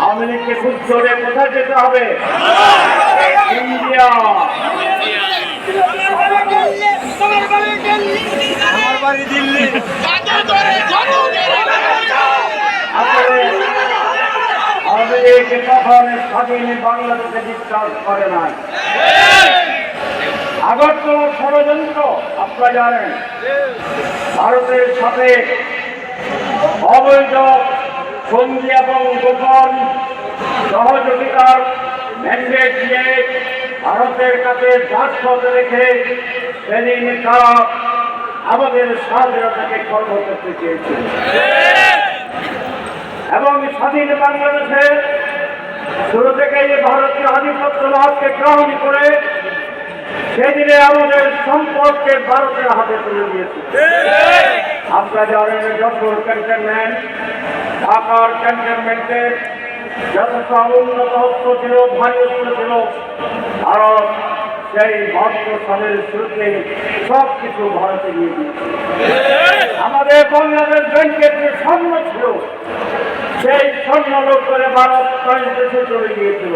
আওয়ামী লীগকে খুব জোরে কোথায় যেতে হবে? ইন্ডিয়া। বাংলাদেশে বিশ্বাস করে না আগরতলা ষড়যন্ত্র আপনারা জানেন। ভারতের সাথে অবৈধ সন্ধি এবং গোপন সহযোগিতার ম্যান্ডেট দিয়ে ভারতের কাছে দাসপথে রেখে সেদিন তারা আমাদের স্বাধীনতাকে খর্ব করতে চেয়েছিল এবং স্বাধীন বাংলাদেশে শুরু থেকে যে ভারতীয় আধিপত্যবাদকে গ্রহণ করে সেদিনে আমাদের সম্পদকে ভারতের হাতে তুলে দিয়েছে। আপনারা জানেন যশোর ক্যান্টনমেন্ট ঢাকার ক্যান্টনমেন্টে যতটা উন্নত হস্ত ছিল, ভারী অস্ত্র ছিল, ভারত সেই ভক্ত সালের শুরুতে সব কিছু ভারতে নিয়ে দিয়েছে আমাদের বাংলাদেশ ব্যাংকের যে স্বর্ণ ছিল, সেই স্বর্ণ লোক করে ভারত দেশে চলে গিয়েছিল।